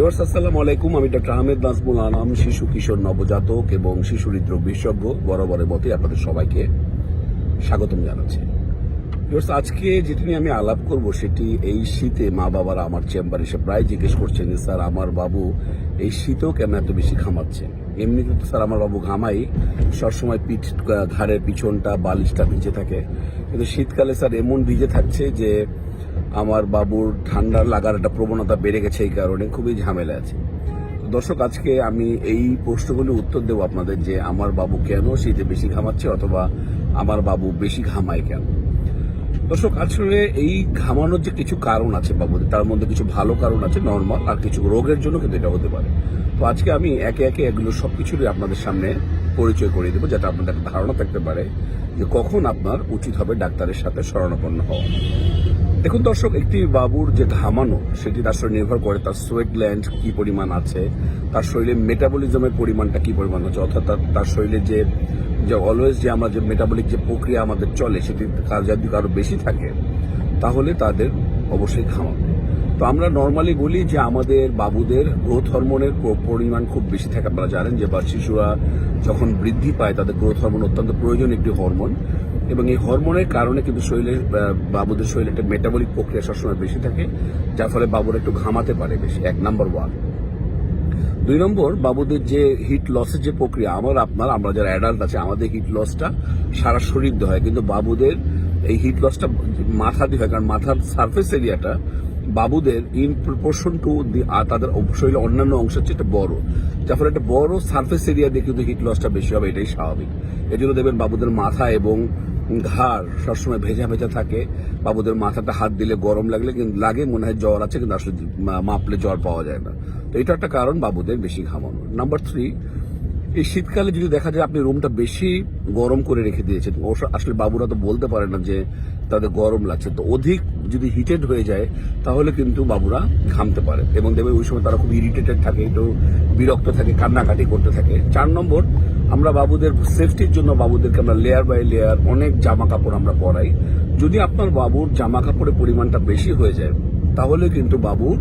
Viewers আসসালামু আলাইকুম। আমি ডক্টর আহমেদ নাজমুল আনাম শিশু কিশোর নবজাতক এবং শিশু হৃদরোগ বিশেষজ্ঞ বরাবরের মতোই আপনাদের সবাইকে স্বাগতম জানাচ্ছি। ভিউয়ার্স আজকে যেটি নিয়ে আমি আলাপ করব সেটি এই শীতে মা বাবারা আমার চেম্বারে এসে প্রায় জিজ্ঞেস করছেন স্যার, আমার বাবু এই শীতেও কেন এত বেশি ঘামাচ্ছে? এমনিতে তো, স্যার, আমার বাবু ঘামাই। সবসময় পিঠ ঘাড়ের পিছনটা, বালিশটা ভিজে থাকে। কিন্তু শীতকালে, স্যার, এমন ভিজে থাকছে যে আমার বাবুর ঠান্ডা লাগার একটা প্রবণতা বেড়ে গেছে এই কারণে খুবই ঝামেলা আছে। দর্শক, আজকে আমি এই প্রশ্নগুলির উত্তর দেবো আপনাদের যে আমার বাবু কেন শীতে বেশি ঘামাচ্ছে অথবা আমার বাবু বেশি ঘামায় কেন। দর্শক, আসলে এই ঘামানোর যে কিছু কারণ আছে বাবুদের তার মধ্যে কিছু ভালো কারণ আছে নর্মাল আর কিছু রোগের জন্য কিন্তু এটা হতে পারে। তো আজকে আমি একে একে এগুলো সব সবকিছুরই আপনাদের সামনে পরিচয় করিয়ে দেবো, যাতে আপনাদের একটা ধারণা থাকতে পারে যে কখন আপনার উচিত হবে ডাক্তারের সাথে শরণাপন্ন হওয়া। দেখুন দর্শক, একটি বাবুর যে ঘামানো, সেটি তার শরীর নির্ভর করে তার সোয়েট গ্ল্যান্ড কি পরিমাণ আছে, তার শরীরে মেটাবলিজমের পরিমাণটা কি পরিমাণ আছে, অর্থাৎ তার- শরীরে যে যে অলওয়েজ যে আমরা যে মেটাবলিক যে প্রক্রিয়া আমাদের চলে সেটি যদি আরও বেশি থাকে, তাহলে তাদের অবশ্যই ঘামাবে। তো আমরা নর্মালি বলি যে আমাদের বাবুদের গ্রোথ হরমোনের পরিমাণ খুব বেশি থাকে, আপনারা জানেন যে বা শিশুরা যখন বৃদ্ধি পায় তাদের গ্রোথ হরমোন অত্যন্ত প্রয়োজন একটি হরমোন এবং এই হরমোনের কারণে কিন্তু শরীরে বাবুদের শরীরে একটা মেটাবলিক প্রক্রিয়া সবসময় বেশি থাকে, যার ফলে বাবুরা একটু ঘামাতে পারে বেশি। এক নাম্বার ওয়ান দুই নম্বর, বাবুদের যে হিট লসের যে প্রক্রিয়া, আমার, আপনার, আমরা যারা অ্যাডাল্ট আছে, আমাদের হিট লসটা সারা শরীর হয়। কিন্তু বাবুদের এই হিট লসটা মাথা দিয়ে হয়, কারণ মাথার সারফেস এরিয়াটা বাবুদের ইন প্রপোর্শন টু তাদের শরীরের অন্যান্য অংশ হচ্ছে একটা বড়। যার ফলে একটা বড় সারফেস এরিয়া দিয়ে কিন্তু হিট লসটা বেশি হবে, এটাই স্বাভাবিক। এই জন্য দেখবেন বাবুদের মাথা এবং ঘাড় সবসময় ভেজা ভেজা থাকে। বাবুদের মাথাটা হাত দিলে গরম লাগলে কিন্তু, লাগে, মনে হয় জ্বর আছে, কিন্তু আসলে মাপলে জ্বর পাওয়া যায় না। তো এটা একটা কারণ বাবুদের বেশি ঘামানো নাম্বার থ্রি এই শীতকালে যদি দেখা যায় আপনি রুমটা বেশি গরম করে রেখে দিয়েছেন আসলে বাবুরা তো বলতে পারে না যে তাদের গরম লাগছে। তো অধিক যদি হিটেড হয়ে যায়, তাহলে কিন্তু বাবুরা ঘামতে পারে এবং দেবে ওই সময় তারা খুব ইরিটেটেড থাকে, একটু বিরক্ত থাকে, কান্নাকাটি করতে থাকে। চার নম্বর, আমরা বাবুদের সেফটির জন্য বাবুদেরকে আমরা লেয়ার বাই লেয়ার অনেক জামা কাপড় আমরা পরাই। যদি আপনার বাবুর জামা কাপড়ের পরিমাণটা বেশি হয়ে যায়, তাহলে কিন্তু বাবুর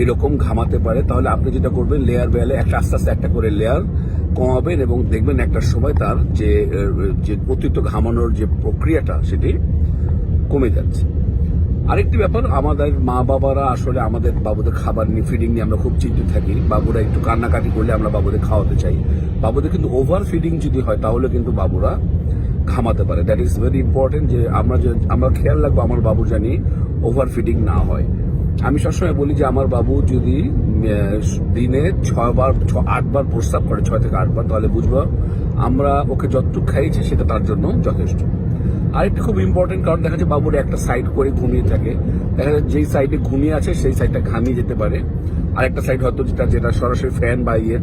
এরকম ঘামাতে পারে। তাহলে আপনি যেটা করবেন লেয়ার লেয়ার একটা আস্তে আস্তে একটা করে লেয়ার কমাবেন এবং দেখবেন একটা সময় তার যে যে অতিরিক্ত ঘামানোর যে প্রক্রিয়াটা সেটি কমে যাচ্ছে। আরেকটি ব্যাপার, আমাদের মা বাবারা আসলে আমাদের বাবুদের খাবার নিয়ে ফিডিং নিয়ে আমরা খুব চিন্তিত থাকি। বাবুরা একটু কান্নাকাটি করলে আমরা বাবুদের খাওয়াতে চাই। বাবুদের কিন্তু ওভার ফিডিং যদি হয়, তাহলে কিন্তু বাবুরা ঘামাতে পারে। দ্যাট ইজ ভেরি ইম্পর্টেন্ট যে আমরা আমরা খেয়াল রাখব, আমার বাবু জানি ওভার ফিডিং না হয়। আমি সবসময় বলি যে আমার বাবু যদি দিনে ছয় বার ছ- আটবার প্রস্তাব করে, ছয় থেকে আটবার, তাহলে বুঝব আমরা ওকে যতটুকু খাইয়েছি সেটা তার জন্য যথেষ্ট। আরেকটা খুব ইম্পর্টেন্ট কারণ দেখা যাচ্ছে বাবুর একটা সাইড করে ঘুমিয়ে থাকে। দেখা যাচ্ছে যেই সাইডে ঘুমিয়ে আছে, সেই সাইডটা ঘামিয়ে যেতে পারে। আরেকটা সাইড হয়তো যেটা যেটা সরাসরি ফ্যান বা ইয়ে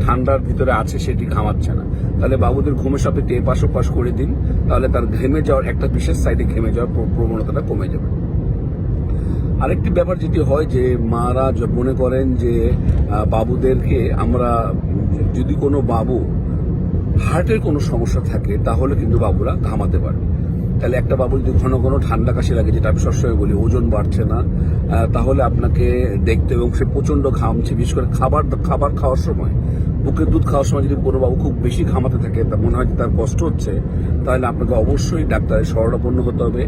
ঠান্ডার ভিতরে আছে, সেটি ঘামাচ্ছে না। তাহলে বাবুদের ঘুমের সাথে একটু এপাশ ওপাশ করে দিন, তাহলে তার ঘেমে যাওয়ার একটা বিশেষ সাইডে ঘেমে যাওয়ার প্রবণতাটা কমে যাবে। আরেকটি ব্যাপার যেটি হয় যে মারা মনে করেন যে বাবুদেরকে আমরা, যদি কোনো বাবু হার্টের কোনো সমস্যা থাকে, তাহলে কিন্তু বাবুরা ঘামাতে পারে। তাহলে একটা বাবু যদি ঘন ঘন ঠান্ডা কাশি লাগে, যেটা আমি সবসময় বলি, ওজন বাড়ছে না তাহলে আপনাকে দেখতে এবং সে প্রচণ্ড ঘামছে, বিশেষ করে খাবার খাবার খাওয়ার সময়। বুকের দুধ খাওয়ার সময় যদি কোনো বাবু খুব বেশি ঘামাতে থাকে, তা মনে হয় তার কষ্ট হচ্ছে, তাহলে আপনাকে অবশ্যই ডাক্তারের শরণাপন্ন হতে হবে।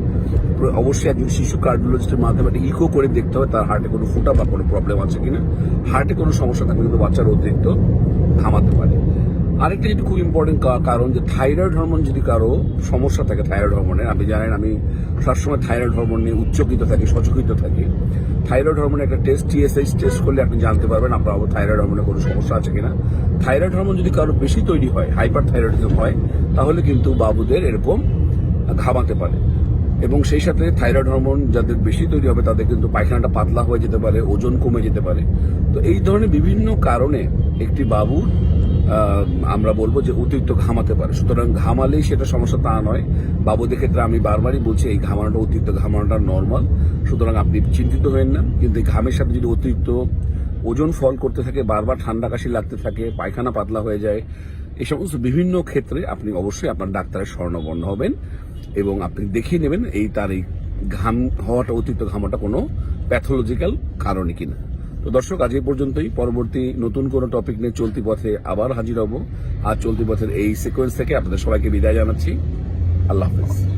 অবশ্যই একজন শিশু কার্ডিওলজিস্টের মাধ্যমে একটা ইকো করে দেখতে হবে, তার হার্টে কোনো ফুটা বা কোনো প্রবলেম আছে কিনা। হার্টে কোনো সমস্যা থাকলে কিন্তু বাচ্চার অতিরিক্ত ঘামাতে পারে। আরেকটা যেটা খুব ইম্পর্টেন্ট কারণ যে থাইরয়েড হরমোন যদি কারও সমস্যা থাকে থাইরয়েড হরমোনের আপনি জানেন আমি সবসময় থাইরয়েড হরমোন নিয়ে উচ্চকিত থাকি, সচকিত থাকি। থাইরয়েড হরমোনের একটা টেস্ট টিএসএইচ টেস্ট করলে আপনি জানতে পারবেন আপনার থাইরয়েড হরমোনের কোনো সমস্যা আছে কিনা। থাইরয়েড হরমোন যদি কারও বেশি তৈরি হয় হাইপার থাইরয়েডিজম হয়, তাহলে কিন্তু বাবুদের এরকম ঘামাতে পারে। এবং সেই সাথে থাইরয়েড হরমোন যাদের বেশি তৈরি হবে, তাদের কিন্তু পায়খানাটা পাতলা হয়ে যেতে পারে, ওজন কমে যেতে পারে। তো এই ধরনের বিভিন্ন কারণে একটি বাবুর আমরা বলব যে অতিরিক্ত ঘামাতে পারে। সুতরাং ঘামালেই সেটা সমস্যা তা নয়। বাবুদের ক্ষেত্রে আমি বারবারই বলছি, এই ঘামানোটা, অতিরিক্ত ঘামানোটা নর্মাল সুতরাং আপনি চিন্তিত হবেন না। কিন্তু এই ঘামের সাথে যদি অতিরিক্ত ওজন ফল করতে থাকে, বারবার ঠান্ডা কাশি লাগতে থাকে, পায়খানা পাতলা হয়ে যায়, এই সমস্ত বিভিন্ন ক্ষেত্রে আপনি অবশ্যই আপনার ডাক্তারের স্বর্ণবর্ণ হবেন এবং আপনি দেখিয়ে নেবেন এই তার এই ঘাম হওয়াটা, অতিরিক্ত ঘামাটা কোনো প্যাথোলজিক্যাল কারণে কিনা। তো দর্শক, আজ এই পর্যন্তই। পরবর্তী নতুন কোনো টপিক নিয়ে চলতি পথে আবার হাজির হব। আর চলতি পথের এই সিকোয়েন্স থেকে আপনাদের সবাইকে বিদায় জানাচ্ছি। আল্লাহ হাফেজ।